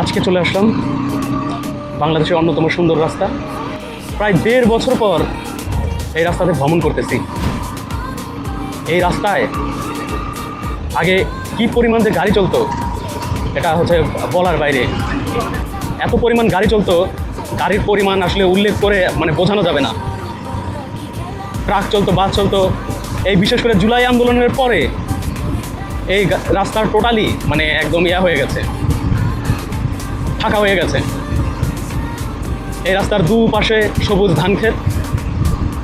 আজকে চলে আসলাম বাংলাদেশের অন্যতম সুন্দর রাস্তা। প্রায় দেড় বছর পর এই রাস্তাতে ভ্রমণ করতেছি। এই রাস্তায় আগে কি পরিমাণ যে গাড়ি চলতো, এটা হচ্ছে বলার বাইরে। এত পরিমাণ গাড়ি চলতো, গাড়ির পরিমাণ আসলে উল্লেখ করে মানে বোঝানো যাবে না। ট্রাক চলতো, বাস চলতো, এই বিশেষ করে জুলাই আন্দোলনের পরে এই রাস্তার টোটালি মানে একদম ইয়া হয়ে গেছে। ফাঁকা হয়ে গেছে। এই রাস্তার দুপাশে সবুজ ধান ক্ষেত।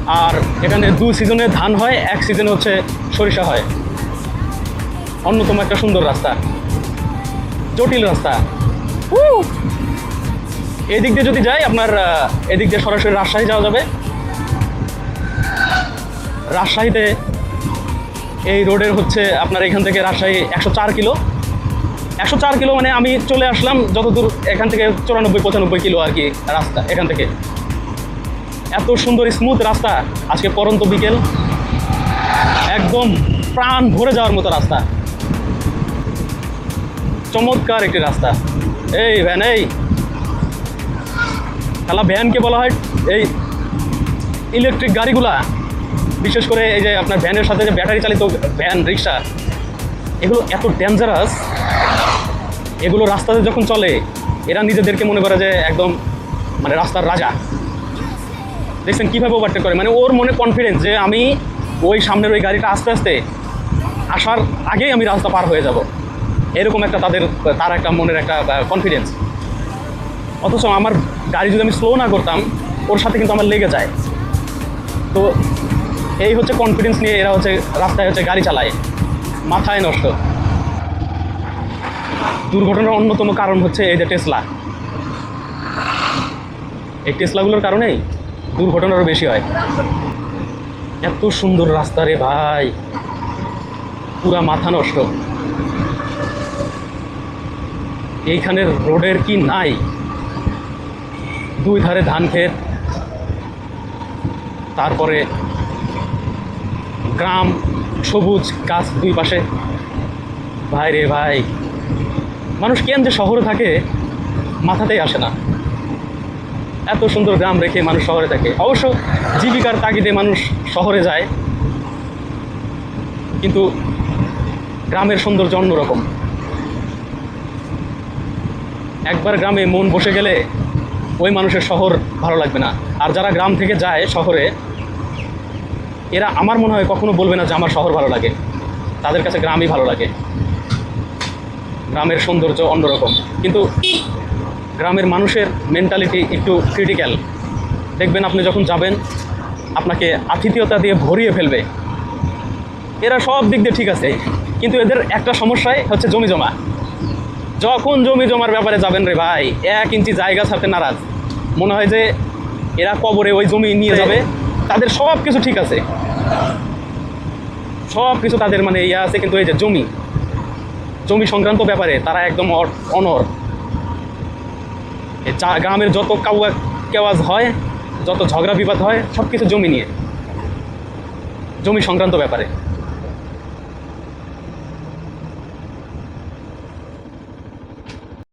আর এখানে দু সিজনে ধান হয়, এক সিজনে হচ্ছে সরিষা হয়। অন্যতম একটা সুন্দর রাস্তা। জটিল রাস্তা! এদিক দিয়ে যদি যাই, আপনার এদিক দিয়ে সরাসরি রাজশাহী যাওয়া যাবে। রাজশাহীতে এই রোডের হচ্ছে আপনার এখান থেকে রাজশাহী একশো চার কিলো। একশো চার কিলো মানে আমি চলে আসলাম যতদূর এখান থেকে চুরানব্বই, পঁচানব্বই কিলো আর কি রাস্তা, এখান থেকে। এত সুন্দর স্মুথ রাস্তা, আজকে পরন্ত বিকেল। একদম প্রাণ ভরে যাওয়ার মতো রাস্তা। চমৎকার একটি রাস্তা। এই ভ্যান এই। তাহলে ভ্যানকে বলা হয়, এই ইলেকট্রিক গাড়িগুলা। বিশেষ করে এই যে আপনার ভ্যানের সাথে যে ব্যাটারি চালিত ভ্যান রিক্সা, এগুলো এত ডেঞ্জারাস এগুলো রাস্তাতে যখন চলে, এরা নিজেদেরকে মনে করে যে একদম মানে রাস্তার রাজা। দেখছেন কীভাবে ওভারটেক করে? মানে ওর মনে কনফিডেন্স যে আমি ওই সামনের ওই গাড়িটা আস্তে আস্তে আসার আগেই আমি রাস্তা পার হয়ে যাব। এরকম একটা তাদের, তার একটা মনের একটা কনফিডেন্স অথচ আমার গাড়ি যদি আমি স্লো না করতাম, ওর সাথে কিন্তু আমার লেগে যায়। তো এই হচ্ছে কনফিডেন্স নিয়ে এরা হচ্ছে রাস্তায় হচ্ছে গাড়ি চালায়। মাথায় নষ্ট। দুর্ঘটনার অন্যতম কারণ হচ্ছে এই যে টেসলা। এই টেসলাগুলোর কারণেই দুর্ঘটনারও বেশি হয়। এত সুন্দর রাস্তা রে ভাই। পুরা মাথা নষ্ট। এইখানের রোডের কি নাই? দুই ধারে ধান ক্ষেত। তারপরে গ্রাম, সবুজ গাছ দুই পাশে। ভাই রে ভাই মানুষ কেন যে শহরে থাকে, মাথাতেই আসে না। এত সুন্দর গ্রাম রেখে মানুষ শহরে থাকে। অবশ্য জীবিকার তাগিদে মানুষ শহরে যায়, কিন্তু গ্রামের সৌন্দর্য অন্যরকম একবার গ্রামে মন বসে গেলে ওই মানুষের শহর ভালো লাগবে না। আর যারা গ্রাম থেকে যায় শহরে, এরা আমার মনে হয় কখনো বলবে না যে আমার শহর ভালো লাগে। তাদের কাছে গ্রামই ভালো লাগে। গ্রামের সৌন্দর্য অন্যরকম। কিন্তু গ্রামের মানুষের মেন্টালিটি একটু ক্রিটিক্যাল দেখবেন আপনি যখন যাবেন আপনাকে আতিথেয়তা দিয়ে ভরিয়ে ফেলবে। এরা সব দিক দিয়ে ঠিক আছে কিন্তু এদের একটা সমস্যায় হচ্ছে জমি জমা। যখন জমি জমার ব্যাপারে যাবেন রে ভাই এক ইঞ্চি জায়গা ছাড়তে নারাজ। মনে হয় যে এরা কবরে ওই জমি নিয়ে যাবে তাদের সব কিছু ঠিক আছে। সব কিছু তাদের মানে ইয়ে আছে কিন্তু এই যে জমি জমি সংক্রান্ত ব্যাপারে তারা একদম অনর। গ্রামের যত কাউয়া কেওয়াজ হয়, যত ঝগড়া বিবাদ হয় সব কিছু জমি নিয়ে। জমি সংক্রান্ত ব্যাপারে।